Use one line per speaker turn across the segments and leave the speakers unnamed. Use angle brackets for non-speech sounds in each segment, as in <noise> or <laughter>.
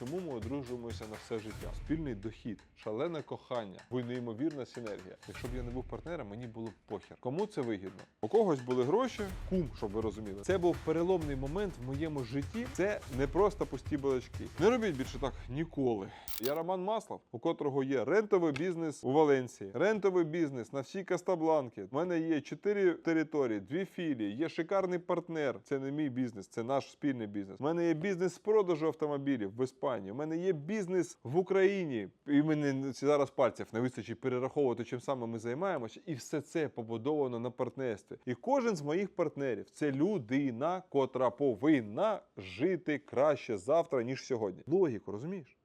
чому ми одружуємося на все життя. Спільний дохід, шалене кохання, бо неймовірна синергія. Якщо б я не був партнером, мені було б похер. Кому це вигідно? У когось були гроші, кум, щоб ви розуміли. Це був переломний момент в моєму житті. Це не просто пусті балачки. Не робіть більше так ніколи. Я Роман Маслов, у котрого є рентовий бізнес у Валенції, рентовий бізнес на всій Кастабланки. У мене є чотири території, дві філії, є шикарний партнер. Це не мій бізнес, це наш спільний бізнес. У мене є бізнес з продажу автомобілів в Іспанії. У мене є бізнес в Україні. І мені зараз пальців не вистачить перераховувати, чим саме ми займаємося. І все це побудовано на партнерстві. І кожен з моїх партнерів це людина, котра повинна жити краще завтра, ніж сьогодні. Логіку, розумієш?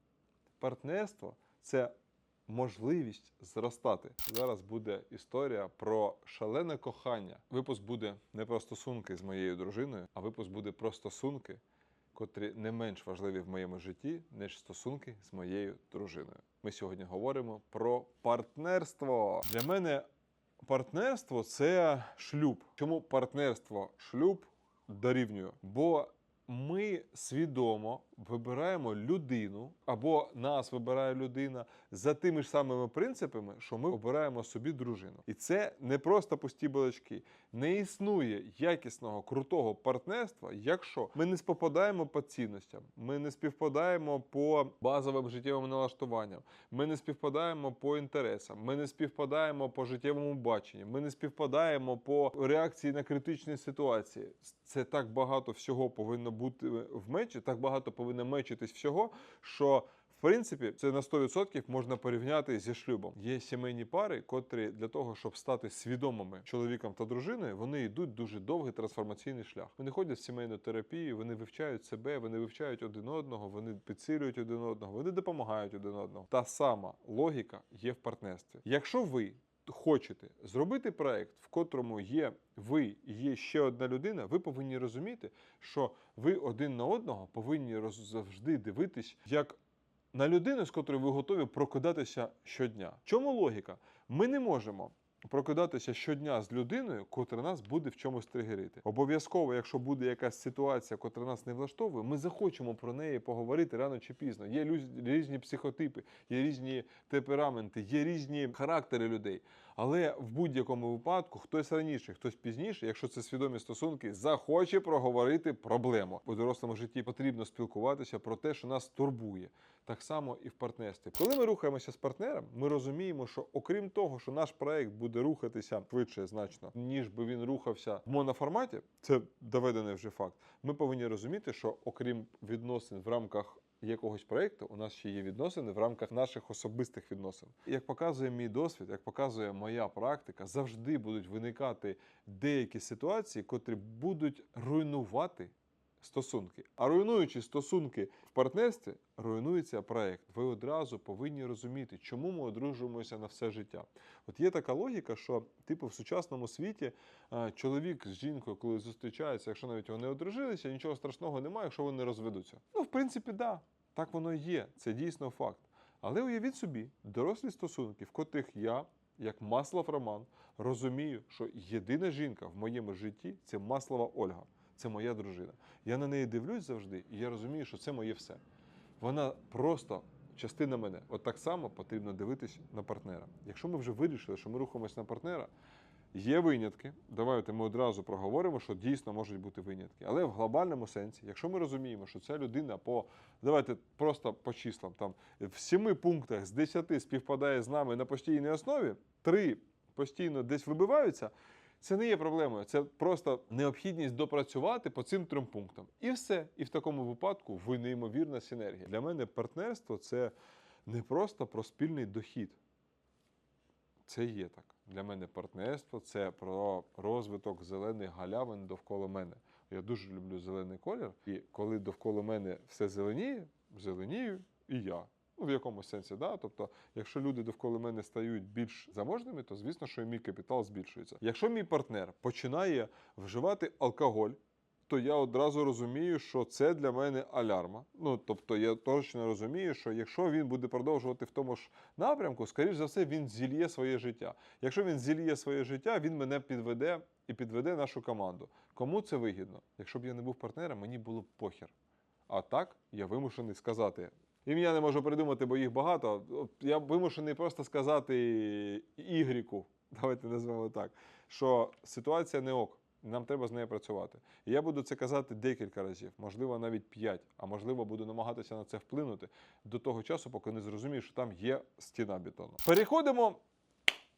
Партнерство це можливість зростати. Зараз буде історія про шалене кохання. Випуск буде не про стосунки з моєю дружиною, а випуск буде про стосунки, котрі не менш важливі в моєму житті, ніж стосунки з моєю дружиною. Ми сьогодні говоримо про партнерство. Для мене партнерство це шлюб. Чому партнерство шлюб дорівнює? Бо ми свідомо вибираємо людину, або нас вибирає людина за тими ж самими принципами, що ми обираємо собі дружину. І це не просто пусті балачки. Не існує якісного крутого партнерства, якщо ми не співпадаємо по цінностям, ми не співпадаємо по базовим життєвим налаштуванням, ми не співпадаємо по інтересам, ми не співпадаємо по життєвому баченню, ми не співпадаємо по реакції на критичні ситуації. Це так багато всього повинно бути в мечі, так багато повинно мечитись всього, що в принципі це на 100% можна порівняти зі шлюбом. Є сімейні пари, котрі для того, щоб стати свідомими чоловіком та дружиною, вони йдуть дуже довгий трансформаційний шлях. Вони ходять в сімейну терапію, вони вивчають себе, вони вивчають один одного, вони підсилюють один одного, вони допомагають один одного. Та сама логіка є в партнерстві. Якщо ви хочете зробити проект, в котрому є ви і є ще одна людина, ви повинні розуміти, що ви один на одного повинні завжди дивитись як на людину, з котрою ви готові прокидатися щодня. Чому логіка? Ми не можемо. Прокидатися щодня з людиною, котра нас буде в чомусь тригерити. Обов'язково, якщо буде якась ситуація, котра нас не влаштовує, ми захочемо про неї поговорити рано чи пізно. Є різні психотипи, є різні темпераменти, є різні характери людей. Але в будь-якому випадку хтось раніше, хтось пізніше, якщо це свідомі стосунки, захоче проговорити проблему. У дорослому житті потрібно спілкуватися про те, що нас турбує. Так само і в партнерстві. Коли ми рухаємося з партнером, ми розуміємо, що окрім того, що наш проект буде рухатися швидше значно, ніж би він рухався в моноформаті, це доведений вже факт. Ми повинні розуміти, що окрім відносин в рамках якогось проєкту, у нас ще є відносини в рамках наших особистих відносин. Як показує мій досвід, як показує моя практика, завжди будуть виникати деякі ситуації, котрі будуть руйнувати стосунки. А руйнуючи стосунки в партнерстві, руйнується проект. Ви одразу повинні розуміти, чому ми одружуємося на все життя. От є така логіка, що типу в сучасному світі е, чоловік з жінкою, коли зустрічаються, якщо навіть вони одружилися, нічого страшного немає, якщо вони розведуться. Ну, в принципі, да, так воно і є. Це дійсно факт. Але уявіть собі, дорослі стосунки, в котрих я, як Маслов Роман, розумію, що єдина жінка в моєму житті це Маслова Ольга. Це моя дружина. Я на неї дивлюсь завжди, і я розумію, що це моє все. Вона просто частина мене. От так само потрібно дивитись на партнера. Якщо ми вже вирішили, що ми рухаємось на партнера, є винятки. Давайте ми одразу проговоримо, що дійсно можуть бути винятки. Але в глобальному сенсі, якщо ми розуміємо, що ця людина по давайте просто по числам, там в семи пунктах з 10 співпадає з нами на постійній основі, три постійно десь вибиваються. Це не є проблемою, це просто необхідність допрацювати по цим трьом пунктам. І все. І в такому випадку ви неймовірна синергія. Для мене партнерство це не просто про спільний дохід. Це є так. Для мене партнерство це про розвиток зелених галявин довкола мене. Я дуже люблю зелений колір, і коли довкола мене все зеленіє, зеленію і я. Ну, в якомусь сенсі, да. Тобто, якщо люди довкола мене стають більш заможними, то звісно, що і мій капітал збільшується. Якщо мій партнер починає вживати алкоголь, то я одразу розумію, що це для мене алярма. Ну тобто, я точно розумію, що якщо він буде продовжувати в тому ж напрямку, скоріш за все, він зільє своє життя. Якщо він зільє своє життя, він мене підведе і підведе нашу команду. Кому це вигідно? Якщо б я не був партнером, мені було б похер. А так я вимушений сказати Ім'я не можу придумати, бо їх багато. Я вимушений просто сказати Ігріку, давайте назвемо так, що ситуація не ок. Нам треба з нею працювати. І я буду це казати декілька разів, можливо, навіть п'ять, а можливо, буду намагатися на це вплинути до того часу, поки не зрозумію, що там є стіна бетону. Переходимо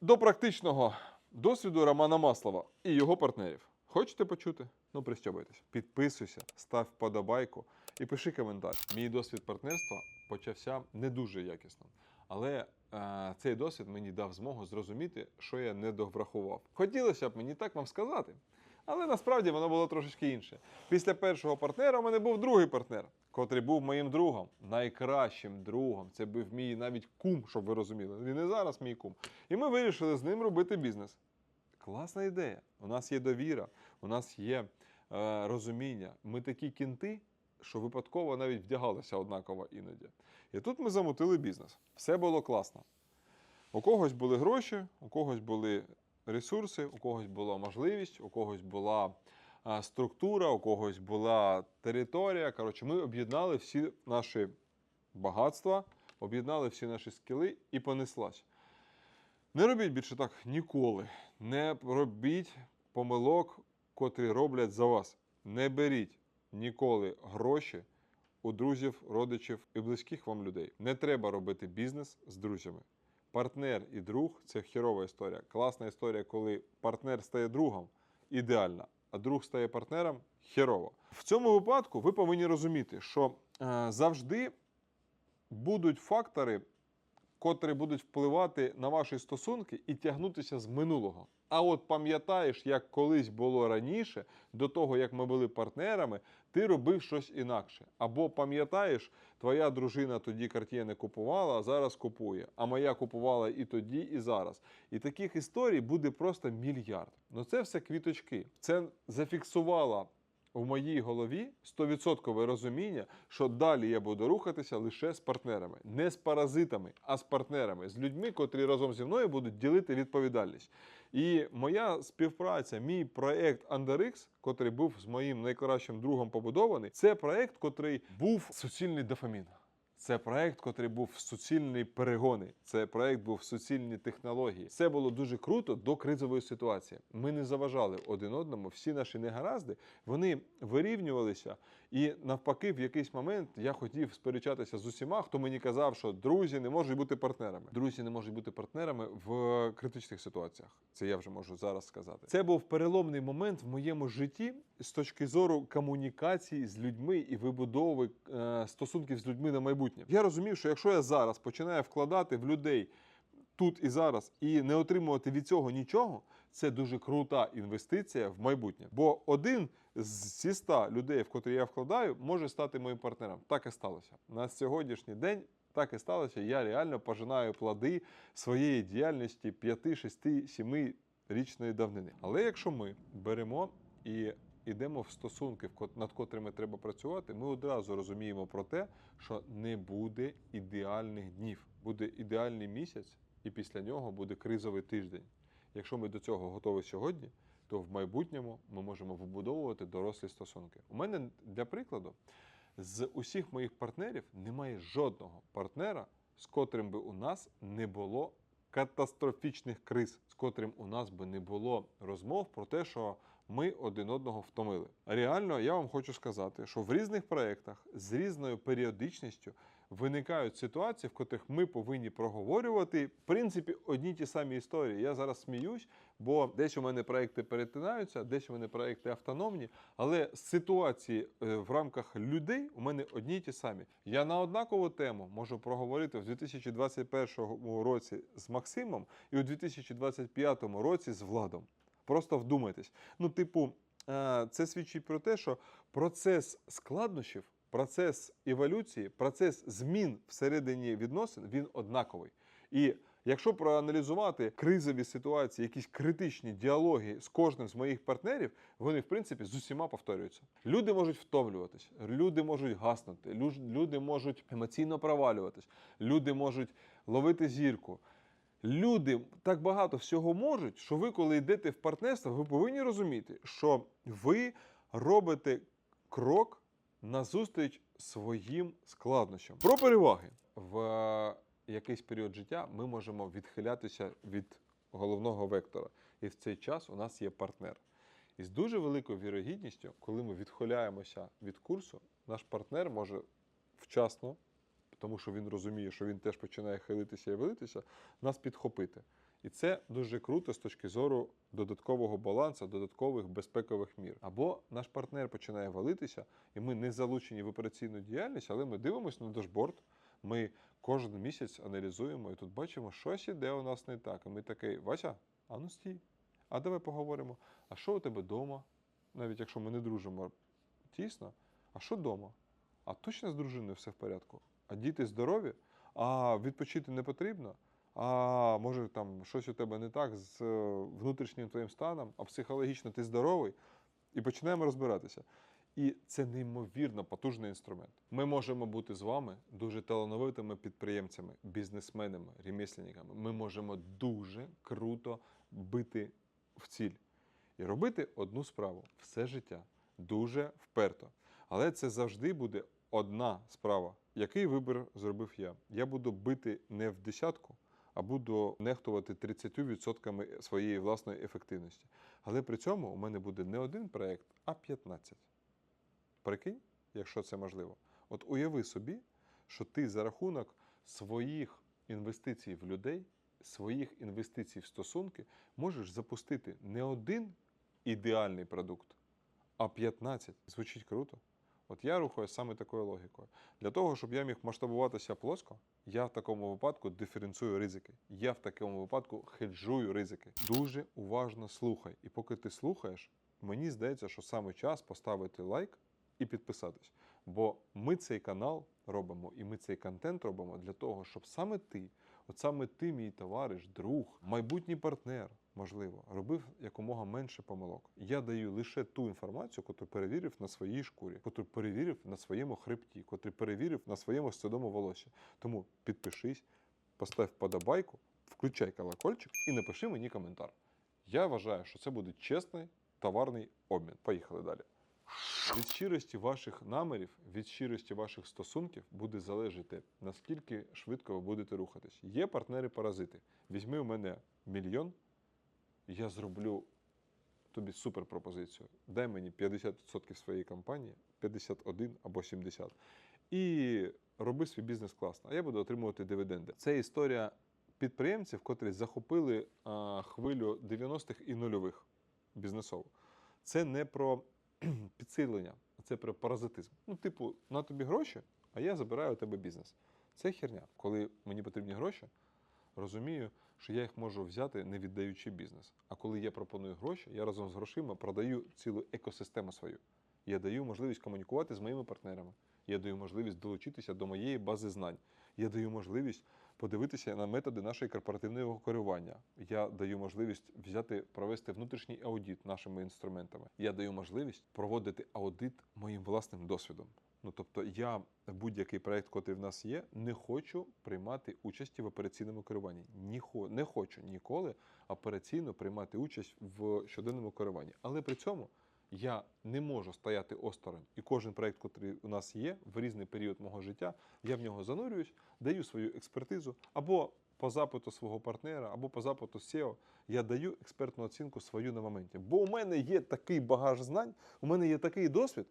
до практичного досвіду Романа Маслова і його партнерів. Хочете почути? Ну, пристьобайтесь. Підписуйся, став вподобайку і пиши коментар. Мій досвід партнерства почався не дуже якісно. Але е, цей досвід мені дав змогу зрозуміти, що я не доврахував. Хотілося б мені так вам сказати, але насправді воно було трошечки інше. Після першого партнера у мене був другий партнер, котрий був моїм другом, найкращим другом. Це був мій навіть кум, щоб ви розуміли. Він і зараз мій кум. І ми вирішили з ним робити бізнес. Класна ідея. У нас є довіра, у нас є е, розуміння. Ми такі кінти, що випадково навіть вдягалися однаково іноді. І тут ми замутили бізнес. Все було класно. У когось були гроші, у когось були ресурси, у когось була можливість, у когось була структура, у когось була територія. Коротше, ми об'єднали всі наші багатства, об'єднали всі наші скіли і понеслась. Не робіть більше так ніколи. Не робіть помилок, котрі роблять за вас. Не беріть ніколи гроші у друзів, родичів і близьких вам людей. Не треба робити бізнес з друзями. Партнер і друг це хірова історія. Класна історія, коли партнер стає другом, ідеальна, а друг стає партнером хірово. В цьому випадку ви повинні розуміти, що е, завжди будуть фактори, котрі будуть впливати на ваші стосунки і тягнутися з минулого. А от пам'ятаєш, як колись було раніше, до того як ми були партнерами, ти робив щось інакше. Або пам'ятаєш, твоя дружина тоді карт'є не купувала, а зараз купує. А моя купувала і тоді, і зараз. І таких історій буде просто мільярд. Ну це все квіточки. Це зафіксувала в моїй голові 100% розуміння, що далі я буду рухатися лише з партнерами, не з паразитами, а з партнерами, з людьми, котрі разом зі мною будуть ділити відповідальність. І моя співпраця, мій проект UnderX, котрий був з моїм найкращим другом побудований, це проект, котрий був суцільний дофамін. Це проект, котрий був суцільні перегони. Це проект був суцільні технології. Це було дуже круто до кризової ситуації. Ми не заважали один одному. Всі наші негаразди вони вирівнювалися. І навпаки, в якийсь момент я хотів сперечатися з усіма, хто мені казав, що друзі не можуть бути партнерами. Друзі не можуть бути партнерами в критичних ситуаціях. Це я вже можу зараз сказати. Це був переломний момент в моєму житті з точки зору комунікації з людьми і вибудови е, стосунків з людьми на майбутнє. Я розумів, що якщо я зараз починаю вкладати в людей тут і зараз і не отримувати від цього нічого, це дуже крута інвестиція в майбутнє. Бо один з 100 людей, в котрі я вкладаю, може стати моїм партнером. Так і сталося. На сьогоднішній день так і сталося. Я реально пожинаю плоди своєї діяльності 5, 6, 7 річної давнини. Але якщо ми беремо і йдемо в стосунки, над котрими треба працювати, ми одразу розуміємо про те, що не буде ідеальних днів. Буде ідеальний місяць, і після нього буде кризовий тиждень. Якщо ми до цього готові сьогодні, то в майбутньому ми можемо вибудовувати дорослі стосунки. У мене для прикладу, з усіх моїх партнерів немає жодного партнера, з котрим би у нас не було катастрофічних криз, з котрим у нас би не було розмов про те, що ми один одного втомили. Реально, я вам хочу сказати, що в різних проєктах з різною періодичністю виникають ситуації, в котрих ми повинні проговорювати в принципі одні ті самі історії. Я зараз сміюсь, бо десь у мене проекти перетинаються, десь у мене проекти автономні, але ситуації е, в рамках людей у мене одні ті самі. Я на однакову тему можу проговорити в 2021 році з Максимом і у 2025 році з Владом. Просто вдумайтесь. Ну, типу, е, це свідчить про те, що процес складнощів, процес еволюції, процес змін всередині відносин він однаковий. І якщо проаналізувати кризові ситуації, якісь критичні діалоги з кожним з моїх партнерів, вони в принципі з усіма повторюються. Люди можуть втомлюватись, люди можуть гаснути, люди можуть емоційно провалюватись, люди можуть ловити зірку. Люди так багато всього можуть, що ви, коли йдете в партнерство, ви повинні розуміти, що ви робите крок назустріч своїм складнощам. Про переваги. В е, якийсь період життя ми можемо відхилятися від головного вектора. І в цей час у нас є партнер. І з дуже великою вірогідністю, коли ми відхиляємося від курсу, наш партнер може вчасно, тому що він розуміє, що він теж починає хилитися і велитися, нас підхопити. І це дуже круто з точки зору додаткового балансу, додаткових безпекових мір. Або наш партнер починає валитися, і ми не залучені в операційну діяльність, але ми дивимося на дашборд. Ми кожен місяць аналізуємо і тут бачимо, щось іде у нас не так. І ми такий, Вася, а ну стій. А давай поговоримо. А що у тебе вдома? Навіть якщо ми не дружимо тісно, а що вдома? А точно з дружиною все в порядку? А діти здорові? А відпочити не потрібно? А може там щось у тебе не так з е, внутрішнім твоїм станом, а психологічно ти здоровий? І починаємо розбиратися. І це неймовірно потужний інструмент. Ми можемо бути з вами дуже талановитими підприємцями, бізнесменами, ремесленниками. Ми можемо дуже круто бити в ціль і робити одну справу все життя дуже вперто. Але це завжди буде одна справа. Який вибір зробив я? Я буду бити не в десятку, а буду нехтувати 30% своєї власної ефективності. Але при цьому у мене буде не один проєкт, а 15. Прикинь, якщо це можливо. От уяви собі, що ти за рахунок своїх інвестицій в людей, своїх інвестицій в стосунки можеш запустити не один ідеальний продукт, а 15. Звучить круто. От я рухаюся саме такою логікою. Для того, щоб я міг масштабуватися плоско, я в такому випадку диференцюю ризики. Я в такому випадку хеджую ризики. Дуже уважно слухай. І поки ти слухаєш, мені здається, що саме час поставити лайк і підписатись. Бо ми цей канал робимо і ми цей контент робимо для того, щоб саме ти, от саме ти, мій товариш, друг, майбутній партнер, можливо, робив якомога менше помилок. Я даю лише ту інформацію, яку перевірив на своїй шкурі, яку перевірив на своєму хребті, яку перевірив на своєму седому волосі. Тому підпишись, постав вподобайку, включай колокольчик і напиши мені коментар. Я вважаю, що це буде чесний товарний обмін. Поїхали далі. Від щирості ваших намірів, від щирості ваших стосунків буде залежати, наскільки швидко ви будете рухатись. Є партнери-паразити. Візьми у мене мільйон, я зроблю тобі супер пропозицію. Дай мені 50% своєї компанії, 51 або 70. І роби свій бізнес класно. А я буду отримувати дивіденди. Це історія підприємців, котрі захопили а, хвилю 90-х і нульових бізнесово. Це не про <clears throat> підсилення, це про паразитизм. Ну, типу, на тобі гроші, а я забираю у тебе бізнес. Це херня. Коли мені потрібні гроші, розумію, що я їх можу взяти, не віддаючи бізнес. А коли я пропоную гроші, я разом з грошима продаю цілу екосистему свою. Я даю можливість комунікувати з моїми партнерами. Я даю можливість долучитися до моєї бази знань. Я даю можливість подивитися на методи нашої корпоративного керування. Я даю можливість взяти, провести внутрішній аудит нашими інструментами. Я даю можливість проводити аудит моїм власним досвідом. Ну тобто, я будь-який проект, який в нас є, не хочу приймати участі в операційному керуванні. Ні, хо- не хочу ніколи операційно приймати участь в щоденному керуванні. Але при цьому я не можу стояти осторонь. І кожен проект, який у нас є, в різний період мого життя, я в нього занурююсь, даю свою експертизу або по запиту свого партнера, або по запиту SEO, я даю експертну оцінку свою на моменті. Бо у мене є такий багаж знань, у мене є такий досвід,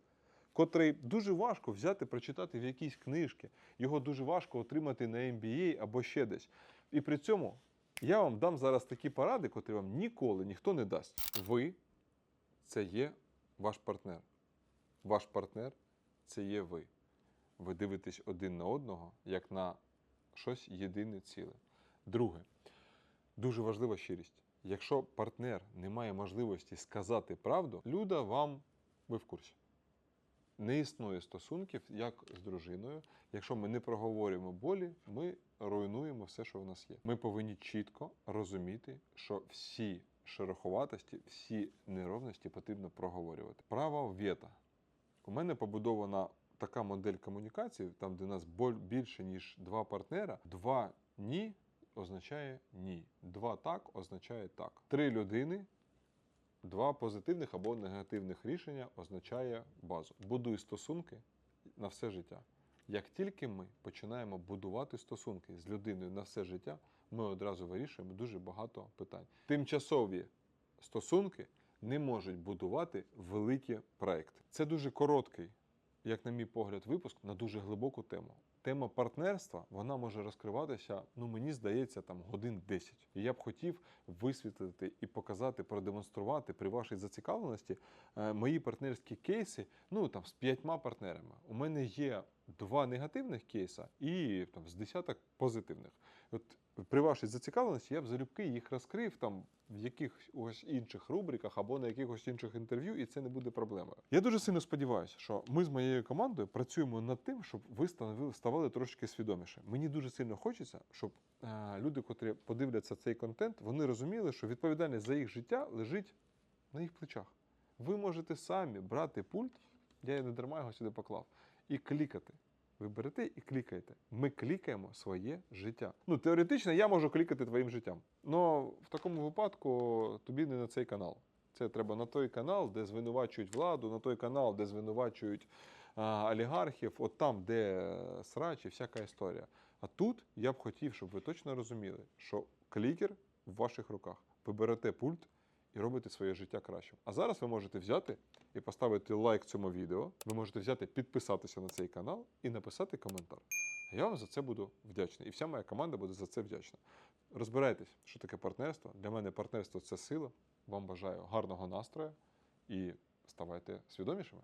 котрий дуже важко взяти, прочитати в якійсь книжці. Його дуже важко отримати на MBA або ще десь. І при цьому я вам дам зараз такі поради, котрі вам ніколи ніхто не дасть. Ви це є ваш партнер. Ваш партнер це є ви. Ви дивитесь один на одного як на щось єдине ціле. Друге, дуже важлива щирість. Якщо партнер не має можливості сказати правду, люда вам ви в курсі. Не існує стосунків як з дружиною. Якщо ми не проговорюємо болі, ми руйнуємо все, що в нас є. Ми повинні чітко розуміти, що всі шероховатості, всі неровності потрібно проговорювати. Право вето. У мене побудована така модель комунікації, там, де нас більше, ніж два партнера. Два ні означає ні. Два так означає так. Три людини Два позитивних або негативних рішення означає базу. Будуй стосунки на все життя. Як тільки ми починаємо будувати стосунки з людиною на все життя, ми одразу вирішуємо дуже багато питань. Тимчасові стосунки не можуть будувати великі проекти. Це дуже короткий, як на мій погляд, випуск на дуже глибоку тему. Тема партнерства вона може розкриватися, ну мені здається, там годин 10. І я б хотів висвітлити і показати, продемонструвати при вашій зацікавленості е, мої партнерські кейси. Ну там з п'ятьма партнерами. У мене є два негативних кейса і там з десяток позитивних. От при вашій зацікавленості я б залюбки їх розкрив там в якихось інших рубриках або на якихось інших інтерв'ю, і це не буде проблемою. Я дуже сильно сподіваюся, що ми з моєю командою працюємо над тим, щоб ви ставали трошки свідоміше. Мені дуже сильно хочеться, щоб е, люди, котрі подивляться цей контент, вони розуміли, що відповідальність за їх життя лежить на їх плечах. Ви можете самі брати пульт, я не дарма його сюди поклав, і клікати. Ви берете і клікаєте. Ми клікаємо своє життя. Ну, теоретично я можу клікати твоїм життям. але в такому випадку тобі не на цей канал. Це треба на той канал, де звинувачують владу, на той канал, де звинувачують а, олігархів, от там, де срач і всяка історія. А тут я б хотів, щоб ви точно розуміли, що клікер в ваших руках. Ви берете пульт і робите своє життя кращим. А зараз ви можете взяти і поставити лайк цьому відео. Ви можете взяти, підписатися на цей канал і написати коментар. Я вам за це буду вдячний. І вся моя команда буде за це вдячна. Розбирайтесь, що таке партнерство. Для мене партнерство це сила. Вам бажаю гарного настрою і ставайте свідомішими.